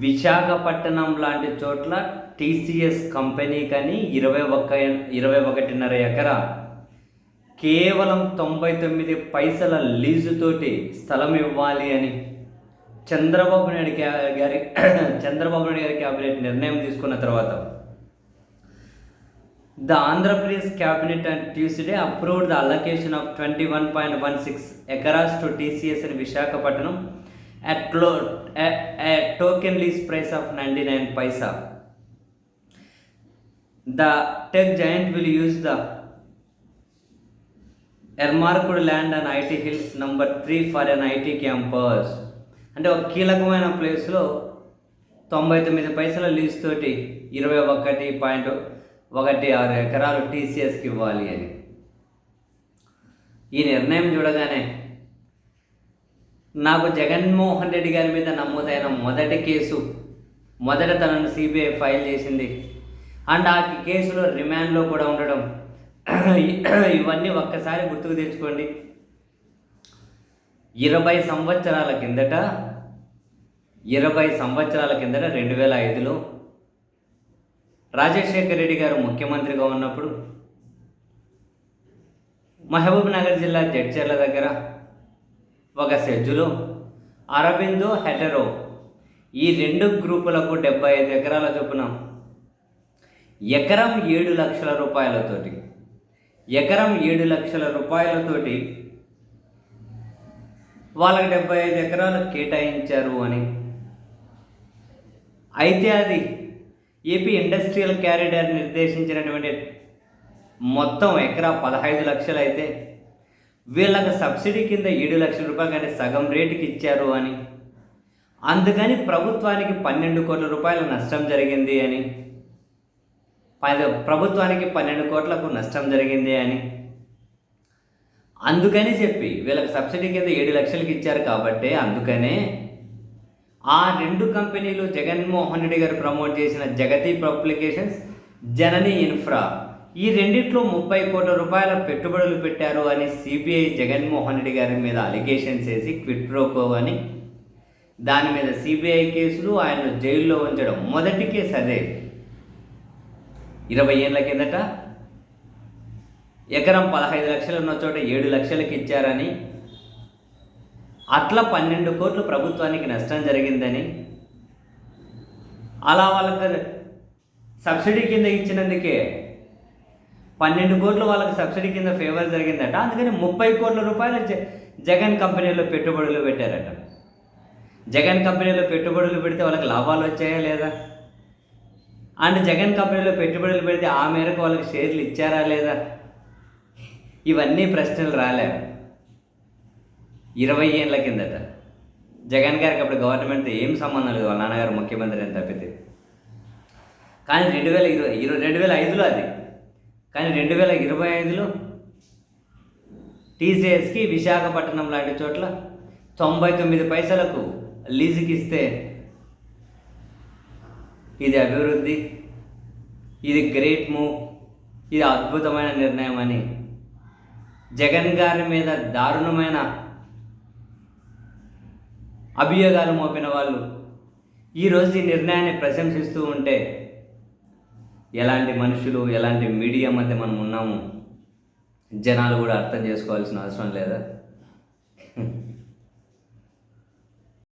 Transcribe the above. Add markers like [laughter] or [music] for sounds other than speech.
విశాఖపట్నం లాంటి చోట్ల TCS company కానీ ఇరవై ఒక్క ఇరవై ఒకటిన్నర ఎకరా కేవలం తొంభై తొమ్మిది పైసల లీజుతోటి స్థలం ఇవ్వాలి అని చంద్రబాబు నాయుడు గారి [clears throat] చంద్రబాబు నాయుడు గారి క్యాబినెట్ నిర్ణయం తీసుకున్న తర్వాత the Andhra Pradesh cabinet and Tuesday approved the allocation of twenty one point one six acres to TCS అని Visakhapatnam a, a token list price of 99 paisa. The tech giant will use the earmarked land and IT hills number three for an IT campus అంటే ఒక కీలకమైన ప్లేస్లో తొంభై తొమ్మిది పైసల lease తోటి ఇరవై ఒకటి పాయింట్ ఒకటి ఆరు ఎకరాలు టీసీఎస్కి ఇవ్వాలి అని. ఈ నిర్ణయం చూడగానే నాకు జగన్మోహన్ రెడ్డి గారి మీద నమోదైన మొదటి కేసు మొదట తనను సిబిఐ ఫైల్ చేసింది. అండ్ ఆ కేసులో రిమాండ్లో కూడా ఉండడం. ఇవన్నీ ఒక్కసారి గుర్తుకు తెచ్చుకోండి. ఇరవై సంవత్సరాల కిందట ఇరవై సంవత్సరాల కిందట రెండు వేల ఐదులో రాజశేఖర రెడ్డి గారు ముఖ్యమంత్రిగా ఉన్నప్పుడు మహబూబ్ నగర్ జిల్లా జడ్చర్ల దగ్గర ఒక సెజ్జులో అరబిందో హెటరో. ఈ రెండు గ్రూపులకు డెబ్బై ఐదు ఎకరాల చొప్పున. ఎకరం ఏడు లక్షల రూపాయలతోటి. ఎకరం ఏడు లక్షల రూపాయలతోటి వాళ్ళకి డెబ్బై ఐదు ఎకరాలు కేటాయించారు అని. అయితే అది ఏపీ ఇండస్ట్రియల్ క్యారిడర్ నిర్దేశించినటువంటి మొత్తం ఎకరా పదహైదు లక్షలు అయితే వీళ్ళకి సబ్సిడీ కింద ఏడు లక్షల రూపాయలు కంటే సగం రేటుకి ఇచ్చారు అని. అందుకని ప్రభుత్వానికి పన్నెండు కోట్ల రూపాయల నష్టం జరిగింది అని. ప్రభుత్వానికి పన్నెండు కోట్లకు నష్టం జరిగింది అని. అందుకని చెప్పి వీళ్ళకి సబ్సిడీ కింద ఏడు లక్షలకి ఇచ్చారు కాబట్టి అందుకనే ఆ రెండు కంపెనీలు జగన్మోహన్ రెడ్డి గారు ప్రమోట్ చేసిన జగతి పబ్లికేషన్స్ జనని ఇన్ఫ్రా. ఈ రెండిట్లో ముప్పై కోట్ల రూపాయల పెట్టుబడులు పెట్టారు అని సిబిఐ జగన్మోహన్ రెడ్డి గారి మీద అలిగేషన్స్ వేసి క్విట్ ప్రోకో అని. దాని మీద సిబిఐ కేసులు ఆయన జైల్లో ఉంచడం మొదటి కేసు అదే. ఇరవై ఏళ్ళ కిందట ఎకరం పదహైదు లక్షలు ఉన్న చోట ఏడు లక్షలకి ఇచ్చారని. అట్లా పన్నెండు కోట్లు ప్రభుత్వానికి నష్టం జరిగిందని. అలా వాళ్ళకి సబ్సిడీ కింద ఇచ్చినందుకే పన్నెండు కోట్లు వాళ్ళకి సబ్సిడీ కింద ఫేవర్ జరిగిందట. అందుకని ముప్పై కోట్ల రూపాయలు జగన్ కంపెనీలో పెట్టుబడులు పెట్టారట. జగన్ కంపెనీలో పెట్టుబడులు పెడితే వాళ్ళకి లాభాలు వచ్చాయా లేదా? అండ్ జగన్ కంపెనీలో పెట్టుబడులు పెడితే ఆ మేరకు వాళ్ళకి షేర్లు ఇచ్చారా లేదా? ఇవన్నీ ప్రశ్నలు రాలే. ఇరవై ఏళ్ళ కిందట. జగన్ గారికి అప్పుడు గవర్నమెంట్ ఏం సంబంధం లేదు. వాళ్ళ నాన్నగారు ముఖ్యమంత్రి అని తప్పితే. కానీ రెండు వేల ఇరవై ఇరవై రెండు వేల ఐదులో అది. కానీ రెండు వేల ఇరవై ఐదులో టీసీఎస్కి విశాఖపట్నం లాంటి చోట్ల తొంభై తొమ్మిది పైసలకు లీజుకి ఇస్తే ఇది అభివృద్ధి ఇది గ్రేట్ మూవ్ ఇది అద్భుతమైన నిర్ణయం అని జగన్ గారి మీద దారుణమైన అభియోగాలు మోపిన వాళ్ళు ఈరోజు ఈ నిర్ణయాన్ని ప్రశంసిస్తూ ఉంటే ఎలాంటి మనుషులు ఎలాంటి మీడియా మధ్య మనం ఉన్నాము? జనాలు కూడా అర్థం చేసుకోవాల్సిన అవసరం లేదా?